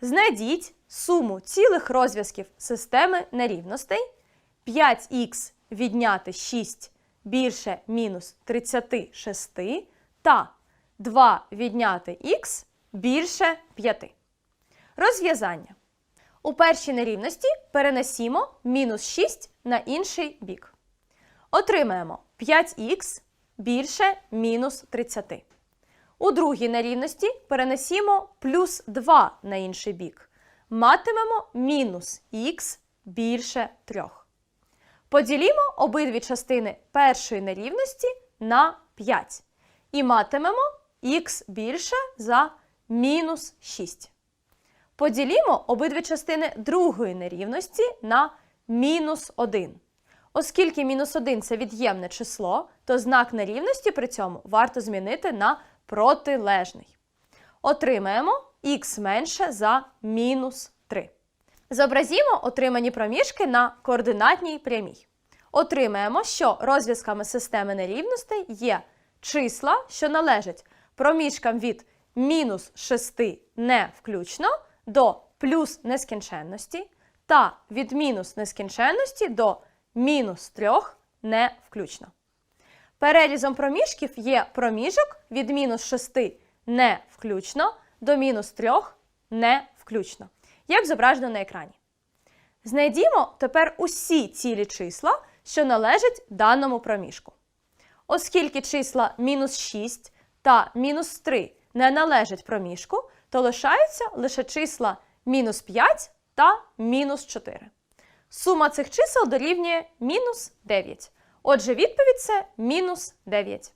Знайдіть суму цілих розв'язків системи нерівностей 5х відняти 6 більше мінус 36 та 2 відняти х більше 5. Розв'язання. У першій нерівності перенесімо мінус 6 на інший бік. Отримаємо 5х більше мінус 30. У другій нерівності перенесімо плюс 2 на інший бік. Матимемо мінус х більше 3. Поділімо обидві частини першої нерівності на 5 і матимемо х більше за мінус 6. Поділімо обидві частини другої нерівності на мінус 1. Оскільки мінус 1 це від'ємне число, то знак нерівності при цьому варто змінити на протилежний. Отримаємо х менше за мінус 3. Зобразімо отримані проміжки на координатній прямій. Отримаємо, що розв'язками системи нерівностей є числа, що належать проміжкам від мінус 6 не включно до плюс нескінченності та від мінус нескінченності до мінус 3 не включно. Перелізом проміжків є проміжок від мінус 6 не включно до мінус 3 не включно, як зображено на екрані. Знайдімо тепер усі цілі числа, що належать даному проміжку. Оскільки числа мінус 6 та мінус 3 не належать проміжку, то лишаються лише числа мінус 5 та мінус 4. Сума цих чисел дорівнює мінус 9. Отже, відповідь це мінус 9.